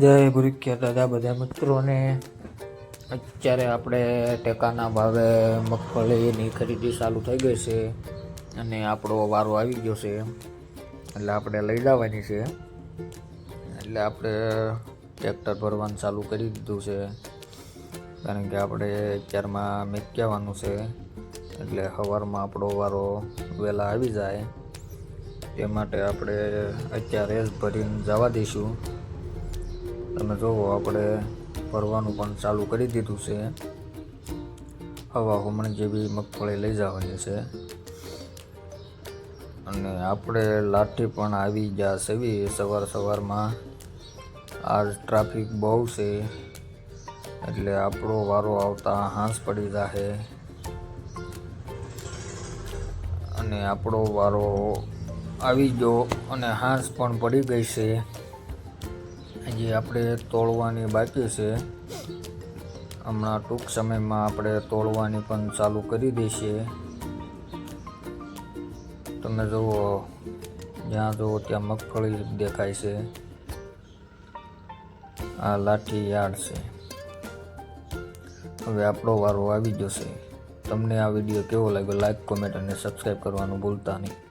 જય ગુરુખ્યા દાદા બધા મિત્રોને. અત્યારે આપણે ટેકાના ભાવે મગફળીની ખરીદી ચાલુ થઈ ગઈ છે અને આપણો વારો આવી ગયો છે. એટલે આપણે લઈ જવાની છે. એટલે આપણે ટ્રેક્ટર ભરવાનું ચાલુ કરી દીધું છે. કારણ કે આપણે અત્યારમાં મેક્યાવાનું છે. એટલે સવારમાં આપણો વારો વહેલા આવી જાય. તે માટે આપણે અત્યારે ભરીને જવા દઈશું. તમે જોવો, આપણે ભરવાનું પણ ચાલુ કરી દીધું છે. હવા હમણાં જેવી મગફળી લઈ જવાની છે. અને આપણે લાઠી પણ આવી ગયા સેવી સવાર સવારમાં. આ ટ્રાફિક બહુ છે, એટલે આપણો વારો આવતા હાંસ પડી જાહે. અને આપણો વારો આવી ગયો અને હાંસ પણ પડી ગઈ છે. હજી આપણે તોડવાની બાકી છે, હમણાં ટૂંક સમયમાં આપણે તોડવાની પણ ચાલુ કરી દઈશીએ તમે જુઓ, જ્યાં જુઓ ત્યાં મગફળી દેખાય છે. આ લાઠી યાર્ડ છે. હવે આપણો વારો આવી જશે તમને આ વીડિયો કેવો લાગ્યો? લાઈક કોમેન્ટ અને સબસ્ક્રાઈબ કરવાનું ભૂલતા નહીં.